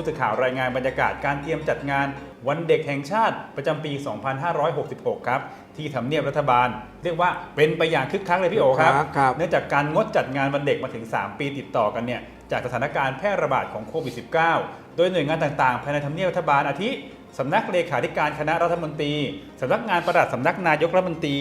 ผู้สื่อข่าวรายงานบรรยากาศการเตรียมจัดงาน วันเด็กแห่งชาติประจำปี 2566 ครับ ที่ทำเนียบรัฐบาล เรียกว่าเป็นไปอย่างคึกคักเลยพี่โอครับครับ ครับเนื่องจากการงดจัดงานวันเด็กมาถึง 3 ปีติดต่อกันเนี่ยจากสถานการณ์แพร่ระบาดของโควิด -19 โดยหน่วยงานต่างๆ ภายในทำเนียบรัฐบาลอาทิสำนักเลขาธิการคณะรัฐมนตรี สำนักงานประหลัดสำนักนายกรัฐมนตรี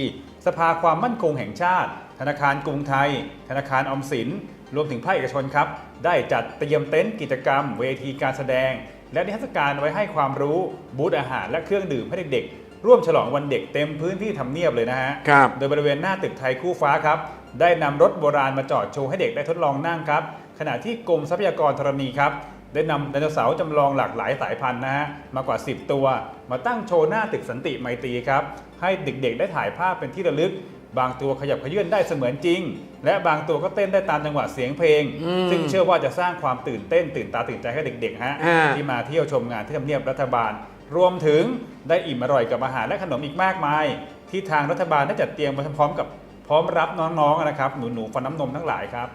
สภาความมั่นคงแห่งชาติ ธนาคารกรุงไทย ธนาคารออมสิน รวมถึงภาคเอกชนครับ ได้จัดเตรียมเต็นท์กิจกรรม เวทีการแสดง และนิทรรศการไว้ให้ความรู้ บูธอาหารและเครื่องดื่มให้เด็กๆ ร่วมฉลองวันเด็กเต็มพื้นที่ทำเนียบเลยนะฮะ ครับ โดยบริเวณหน้าตึกไทยคู่ฟ้าครับ ได้นำรถโบราณมาจอดโชว์ให้เด็กได้ทดลองนั่งครับ ขณะที่กรมทรัพยากรธรณีครับ ได้นำไดโนเสาร์จำลองหลากหลายสายพันธุ์นะฮะมากว่า 10 ตัว มาตั้งโชว์หน้าตึกสันติไมตรีครับ ให้เด็กๆ ได้ถ่ายภาพเป็นที่ระลึก บางตัวขยับเขยื่นได้เสมือนจริง และบางตัวก็เต้นได้ตามจังหวะเสียงเพลงอืมซึ่งเชื่อว่าจะสร้างความตื่นเต้นตื่นตาตื่นใจให้เด็กๆฮะอ่าที่มาเที่ยวชมงานที่ทำเนียบรัฐบาล รวมถึงได้อิ่มอร่อยกับอาหารและขนมอีกมากมาย ที่ทางรัฐบาลได้จัดเตรียมมาพร้อมกับพร้อมรับน้องๆนะครับหนูๆฟันน้ำนมทั้งหลายครับ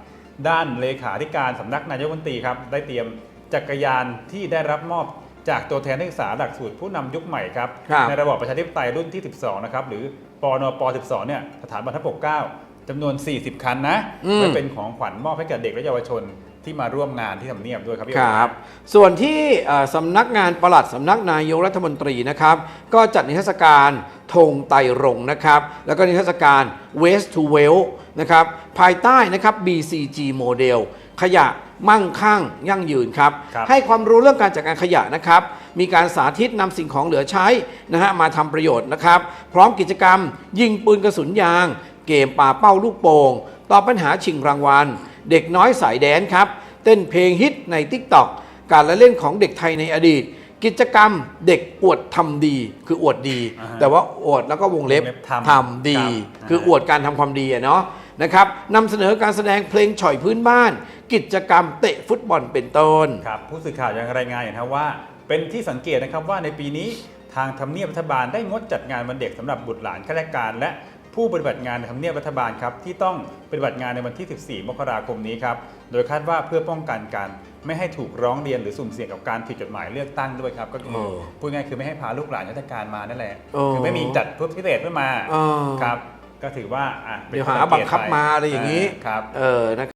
ด้านเลขาธิการสำนักนายกรัฐมนตรีครับได้เตรียม จักรยานที่ได้รับมอบจากตัวแทนนักศึกษาหลักสูตรผู้นำยุคใหม่ครับครับในระบอบประชาธิปไตยรุ่นที่ 12 นะครับ หรือปนป 12 เนี่ยสถาบันทัพปกเกล้าจำนวน 40 คันนะอืมไว้เป็นของขวัญมอบให้กับเด็กและเยาวชน ที่มาร่วมงานที่ทำเนียบด้วยครับพี่คโอ๋รับ ส่วนที่เอ่อสำนักงานปลัดสำนักนายกรัฐมนตรีนะครับ ก็จัดนิทรรศการธงไตรรงค์นะครับ แล้วก็นิทรรศการ Waste to Wealth นะครับ ภายใต้นะครับ BCG โมเดลขยะมั่งคั่งยั่งยืนครับครับให้ความรู้เรื่องการจัดการขยะนะครับ มีการสาธิตนำสิ่งของเหลือใช้นะฮะมาทำประโยชน์นะครับ พร้อมกิจกรรม ยิงปืนกระสุนยาง เกมป่าเป้าลูกโป่งตอบปัญหาชิงรางวัล เด็กน้อยสายแดนครับ เต้นเพลงฮิตใน t ิ k t o k การละเล่นของเด็กไทยในอดีต กิจกรรมเด็กอวดทำดี คืออวดดีอ่าฮะแต่ว่าอวดแล้วก็วงเล็บวงเล็บทำทำดีครับคืออวดการทำความดีอะเนาะนะครับนำเสนอการแสดงเพลงฉ่อยพื้นบ้าน กิจกรรมเตะฟุตบอลเป็นต้นครับผู้สื่อข่าวยังรายงานอย่างนะครับว่าเป็นที่สังเกตนะครับว่าในปีนี้ทางทำเนียบรัฐบาลได้งดจัดงานวันเด็กสำหรับบุตรหลานข้าราชการและ ผู้ปฏิบัติงานในทำเนียบรัฐบาลครับที่ต้องปฏิบัติงานในวันที่ 14 มกราคมนี้ครับ โดยคาดว่าเพื่อป้องกันการไม่ให้ถูกร้องเรียนหรือสุ่มเสี่ยงกับการผิดกฎหมายเลือกตั้งด้วยครับ ก็คือเออพูดง่ายๆคือไม่ให้พาลูกหลานข้าราชการมานั่นแหละเออคือไม่มีจัดเพื่อพิเศษเพื่อมาเออครับก็ถือว่าอะป็นเดี๋ยวข้อหาสังบักงตคับไปมาอะไรอย่างนี้ครับเออนะ